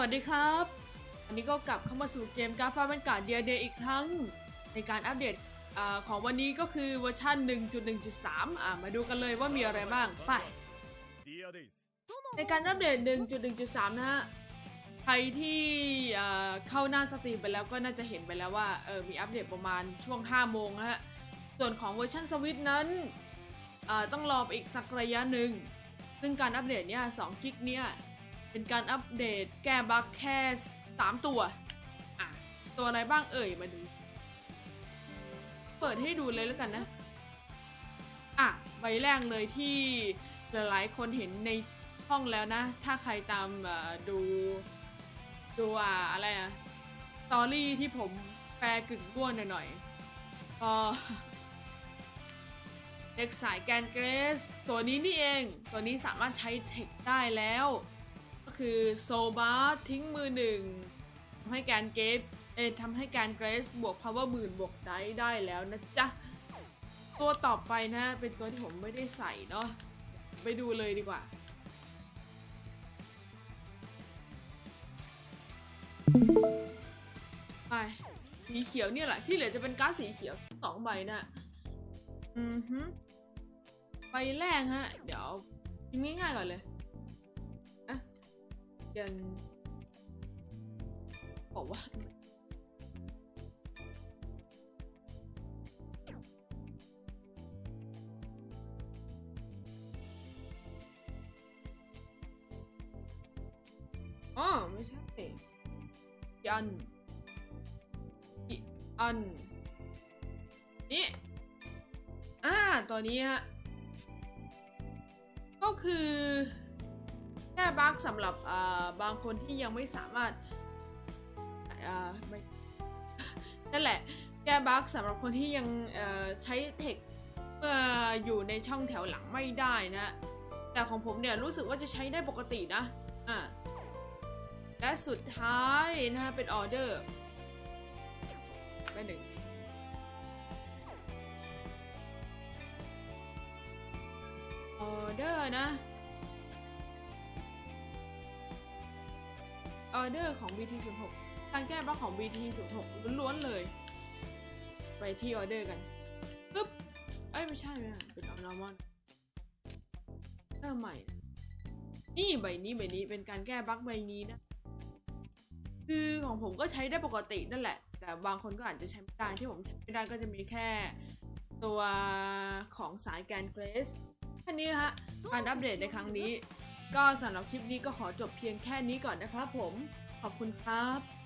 วัสดีครับ อันนี้ก็กลับเข้ามาสู่เกมกาฟ้าบรรากาศเดียเดอีกครั้ง ในการอัปเดตอของวันนี้ก็คือเวอร์ชัน1.1.3อ่มาดูกันเลยว่ามีอะไรบ้าง ไป ในการอัปเดต 1.1.3 นะฮะ ใครที่เข้าหน้าสตรีมไปแล้วก็น่าจะเห็นไปแล้วว่าเออมีอัปเดตประมาณช่วง 5 โมงฮะ ส่วนของเวอร์ชันสวิตนั้นต้องรออีกสักระยะหนึ่ง ซึ่งการอัปเดตเนี่ย2กิกเนี่ย เป็นการอัปเดตแก้บั๊กแค่ 3 ตัว อะ ตัวอะไรบ้างเอ่ยมาดู เปิดให้ดูเลยแล้วกันนะ อะ ใบแรกเลยที่หลายๆคนเห็นในห้องแล้วนะ ถ้าใครตามดู ดูอะอะไรอะสตอรี่ที่ผมแปลกึ่งบ้วนหน่อยๆก็เด็กสายแกนเกรส ตัวนี้นี่เอง ตัวนี้สามารถใช้เทคได้แล้ว คือโซบาร์ทิ้งมือหนึ่งทำให้แกนเกฟเอทำให้แกนเกรสบวก power หมื่นบวกได้ได้แล้วนะจ๊ะ ตัวต่อไปนะเป็นตัวที่ผมไม่ได้ใส่เนาะไปดูเลยดีกว่าไปสีเขียวเนี่ยแหละที่เหลือจะเป็นก๊าสีเขียวสองใบนะอือฮึใบแรกฮะ เดี๋ยวพิมง่ายๆก่อนเลย กันบอกว่าอ๋อไม่ใช่ยันอีอัน นี่ อ่าตัวนี้ฮะ ก็คือ แค่บั๊กสำหรับบางคนที่ยังไม่สามารถไม่นั่นแหละ แก้บั๊กสำหรับคนที่ยังใช้เทคเมื่ออยู่ในช่องแถวหลังไม่ได้นะ แต่ของผมเนี่ยรู้สึกว่าจะใช้ได้ปกตินะ อ่าและสุดท้ายนะฮะเป็นออเดอร์ไปหนึ่งออเดอร์นะ ออเดอร์ของ BT06 การแก้บั๊กของ BT06 ล้วนๆเลย ไปที่ออเดอร์กันปึ๊บเอ้ย ไม่ใช่ไม่ใช่เป็นออนมอนเริ่มใหม่นะนี่ใบนี้ใบนี้เป็นการแก้บั๊กใบนี้นะ คือของผมก็ใช้ได้ปกตินั่นแหละ แต่บางคนก็อาจจะใช้ไม่ได้ที่ผมใช้ไม่ได้ก็จะมีแค่ตัวของสายแกนเกรสแค่นี้ฮะการอัปเดตในครั้งนี้ ก็สำหรับคลิปนี้ก็ขอจบเพียงแค่นี้ก่อนนะครับผม ขอบคุณครับ